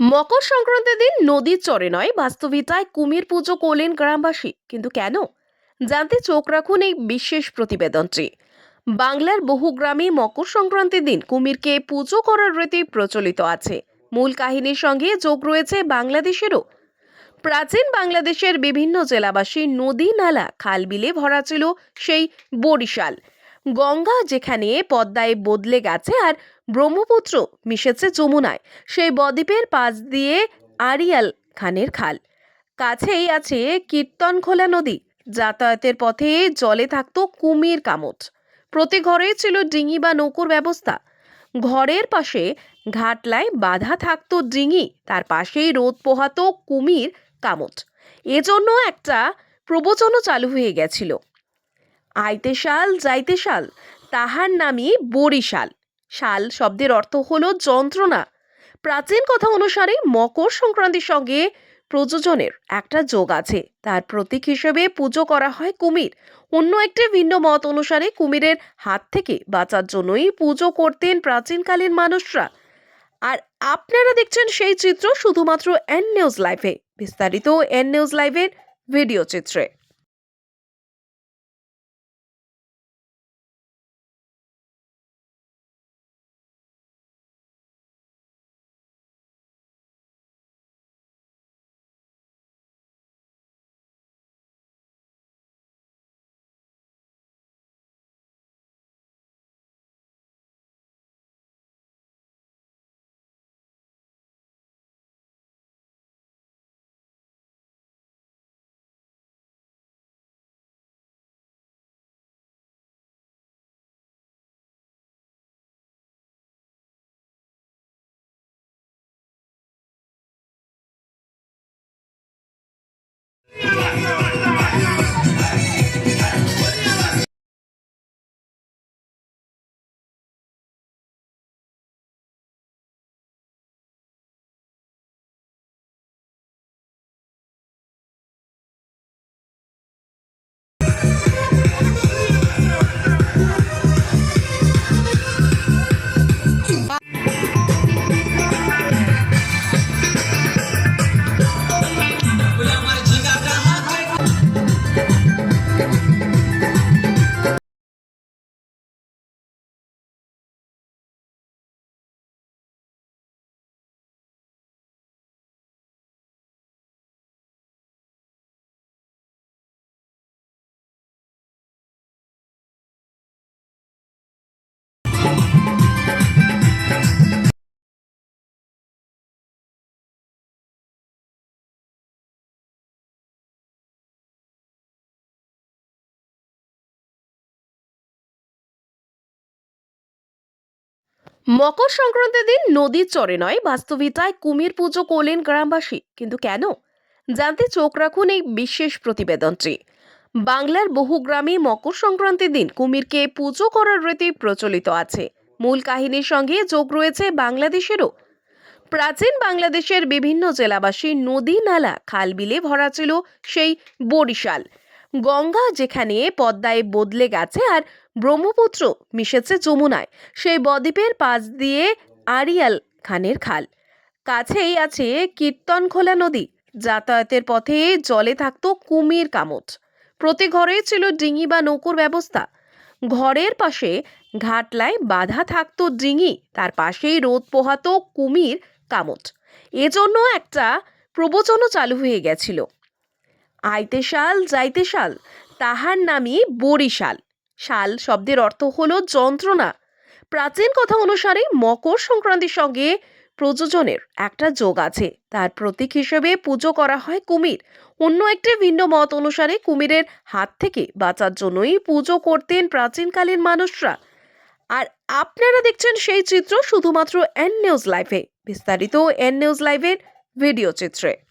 মকর সংক্রান্তির দিন নদীর চরে নয়, বাস্তবিতায় কুমির পুজো করলেন গ্রামবাসী। কিন্তু কেন? জানতে চোখ রাখুন এই বিশেষ প্রতিবেদনটি। বাংলার বহু গ্রামে মকর সংক্রান্তির দিন কুমিরকে পুজো করার রীতি প্রচলিত আছে। মূল কাহিনীর সঙ্গে যোগ রয়েছে বাংলাদেশেরও। প্রাচীন বাংলাদেশের বিভিন্ন জেলাবাসী নদী নালা, খাল বিলে ভরা ছিল সেই বরিশাল। গঙ্গা যেখানে পদ্মায় বদলে গেছে আর ব্রহ্মপুত্র মিশেছে যমুনায়। সেই বদ্বীপের পাশ দিয়ে আড়িয়াল খানের খাল। কাছেই আছে কীর্তনখোলা নদী। যাতায়াতের পথে জলে থাকতো কুমির কামট প্রতি ঘরে ছিল ডিঙি বা নৌকোর ব্যবস্থা। ঘরের পাশে ঘাটলায় বাধা থাকতো ডিঙি, তার পাশেই রোদ পোহাতো কুমির কামট এজন্য একটা প্রবচনও চালু হয়ে গেছিল। আইতে শাল, যাইতে শাল, তাহার নামই বরিশাল। শাল শব্দের অর্থ হলো যন্ত্রণা। প্রাচীন কথা অনুসারে মকর সংক্রান্তির সঙ্গে প্রযোজনের একটা যোগ আছে। তার প্রতীক হিসেবে পুজো করা হয় কুমির। অন্য একটি ভিন্ন মত অনুসারে কুমিরের হাত থেকে বাঁচার জন্যই পুজো করতেন প্রাচীনকালীন মানুষরা। আর আপনারা দেখছেন সেই চিত্র শুধুমাত্র এন নিউজ লাইভে বিস্তারিত এন নিউজ লাইভের ভিডিও চিত্রে। Mario. মকর সংক্রান্তির দিন নদীর চরে নয়, বাস্তবিতায় কুমির পুজো করলেন গ্রামবাসী। কিন্তু কেন? জানতে চোখ রাখুন এই বিশেষ প্রতিবেদনটি। বাংলার বহু গ্রামে মকর সংক্রান্তির দিন কুমিরকে পুজো করার রীতি প্রচলিত আছে। মূল কাহিনীর সঙ্গে যোগ রয়েছে বাংলাদেশেরও। প্রাচীন বাংলাদেশের বিভিন্ন জেলাবাসী নদী নালা, খাল বিলে ভরা ছিল সেই বরিশাল। গঙ্গা যেখানে পদ্মায় বদলে গেছে আর ব্রহ্মপুত্র মিশেছে যমুনায়, সেই বদ্বীপের পাশ দিয়ে আড়িয়াল খানের খাল। কাছেই আছে কীর্তনখোলা নদী, যাতায়াতের পথে জলে থাকতো কুমির কামট প্রতি ঘরে ছিল ডিঙি বা নৌকোর ব্যবস্থা। ঘরের পাশে ঘাটলায় বাধা থাকতো ডিঙি, তার পাশেই রোদ পোহাতো কুমির কামট এজন্য একটা প্রবচনও চালু হয়ে গেছিল। আইতে শাল, যাইতে শাল, তাহার নামই বরিশাল। শাল শব্দের অর্থ হল যন্ত্রণা। প্রাচীন কথা অনুসারে মকর সংক্রান্তির সঙ্গে প্রযোজনের একটা যোগ আছে। তার প্রতীক হিসেবে পুজো করা হয় কুমির। অন্য একটি ভিন্ন মত অনুসারে কুমিরের হাত থেকে বাঁচার জন্যই পুজো করতেন প্রাচীনকালীন মানুষরা। আর আপনারা দেখছেন সেই চিত্র শুধুমাত্র এন নিউজ লাইভে বিস্তারিত এন নিউজ লাইভের ভিডিও চিত্রে।